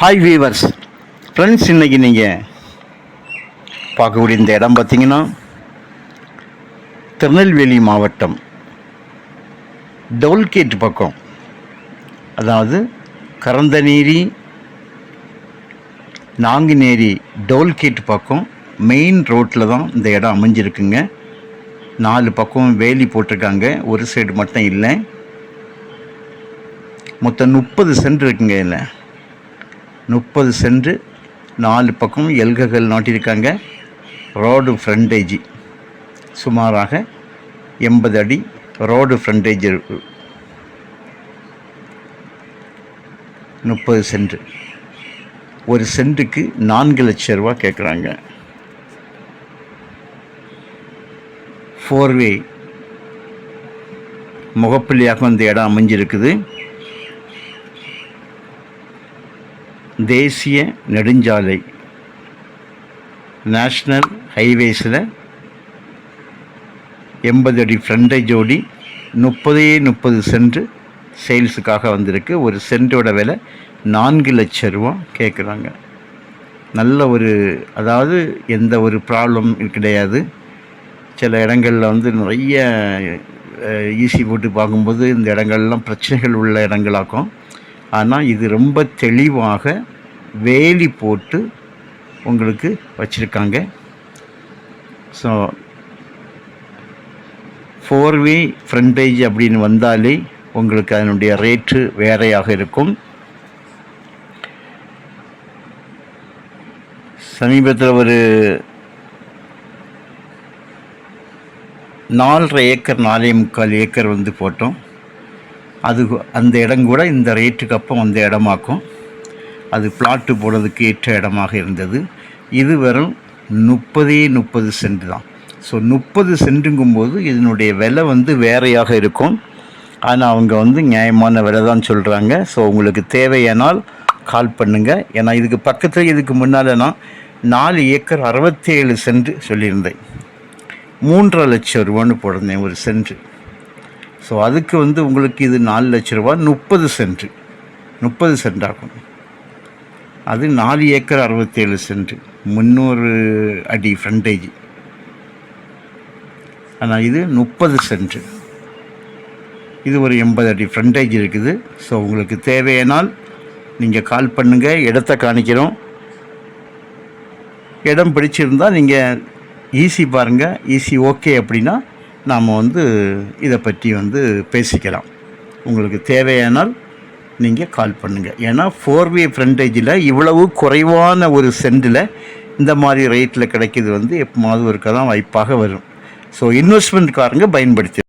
Hi viewers friends இன்றைக்கி நீங்கள் பார்க்கக்கூடிய இந்த இடம் பார்த்தீங்கன்னா திருநெல்வேலி மாவட்டம் டோல்கேட் பக்கம். அதாவது கரந்தநேரி நாங்குநேரி டோல்கேட் பக்கம் மெயின் ரோட்டில் தான் இந்த இடம் அமைஞ்சிருக்குங்க. நாலு பக்கம் வேலி போட்டிருக்காங்க. ஒரு சைடு மட்டும் இல்லை. மொத்தம் முப்பது சென்ட் இருக்குங்க இல்லை முப்பது சென்று நாலு பக்கம் எல்கைகள் நாட்டியிருக்காங்க. ரோடு ஃப்ரண்டேஜ் சுமாராக எண்பது அடி ரோடு ஃப்ரண்டேஜ் முப்பது சென்ட் ஒரு சென்ட்டுக்கு நான்கு லட்ச ரூபா கேட்குறாங்க. ஃபோர்வே முகப்பிள்ளையாக வந்து இடம் அமைஞ்சிருக்குது. தேசிய நெடுஞ்சாலை. நேஷ்னல் ஹைவேஸில் எண்பது அடி ஃப்ரண்டேஜோடி முப்பதே முப்பது சென்ட் சேல்ஸுக்காக வந்திருக்கு. ஒரு சென்ட்டோட விலை நான்கு லட்ச ரூபா கேட்குறாங்க நல்ல ஒரு அதாவது எந்த ஒரு ப்ராப்ளம் கிடையாது. சில இடங்களில் வந்து நிறைய ஈசி போட்டு பார்க்கும்போது இந்த இடங்கள்லாம் பிரச்சனைகள் உள்ள இடங்களாக்கும். ஆனால் இது ரொம்ப தெளிவாக வேலி போட்டு உங்களுக்கு வச்சுருக்காங்க. ஸோ ஃபோர் வே பேஜ் அப்படின்னு வந்தாலே உங்களுக்கு அதனுடைய ரேட்டு வேறையாக இருக்கும். சமீபத்தில் ஒரு நாலரை ஏக்கர் நாலே முக்கால் ஏக்கர் வந்து போட்டோம். அது அந்த இடம் கூட இந்த ரேட்டுக்கு அப்போ அந்த இடமாக்கும். அது பிளாட்டு போடுறதுக்கு ஏற்ற இடமாக இருந்தது. இது வெறும் முப்பதே முப்பது சென்ட் தான். ஸோ முப்பது சென்ட்டுங்கும்போது இதனுடைய விலை வந்து வேறையாக இருக்கும். ஆனால் அவங்க வந்து நியாயமான விலை தான் சொல்கிறாங்க ஸோ உங்களுக்கு தேவையானால் கால் பண்ணுங்கள் ஏன்னா இதுக்கு பக்கத்தில் இதுக்கு முன்னால் நான் நாலு ஏக்கர் அறுபத்தேழு சென்ட் சொல்லியிருந்தேன். மூன்றரை லட்சம் ரூபான்னு போட்டிருந்தேன் ஒரு சென்ட்டு ஸோ அதுக்கு வந்து உங்களுக்கு இது நாலு லட்ச ரூபா முப்பது சென்ட் முப்பது சென்ட் ஆகும். அது நாலு ஏக்கர் அறுபத்தேழு சென்ட். முந்நூறு அடி ஃப்ரண்டேஜ் ஆனால் இது முப்பது சென்ட். இது ஒரு எண்பது அடி ஃப்ரண்டேஜ் இருக்குது. ஸோ உங்களுக்கு தேவையானால் நீங்கள் கால் பண்ணுங்கள் இடத்த காணிக்கிறோம். இடம் பிடிச்சிருந்தால் நீங்கள் ஈஸி பாருங்கள் ஈஸி ஓகே அப்படின்னா நாம் வந்து இதை பற்றி வந்து பேசிக்கலாம். உங்களுக்கு தேவையானால் நீங்கள் கால் பண்ணுங்கள் ஏன்னா ஃபோர் வே ஃப்ரண்டேஜில் இவ்வளவு குறைவான ஒரு சென்டில் இந்த மாதிரி ரேட்டில் கிடைக்கிது வந்து எப்போமாவது ஒருக்க தான் வாய்ப்பாக வரும் ஸோ இன்வெஸ்ட்மெண்ட்காரங்க பயன்படுத்தி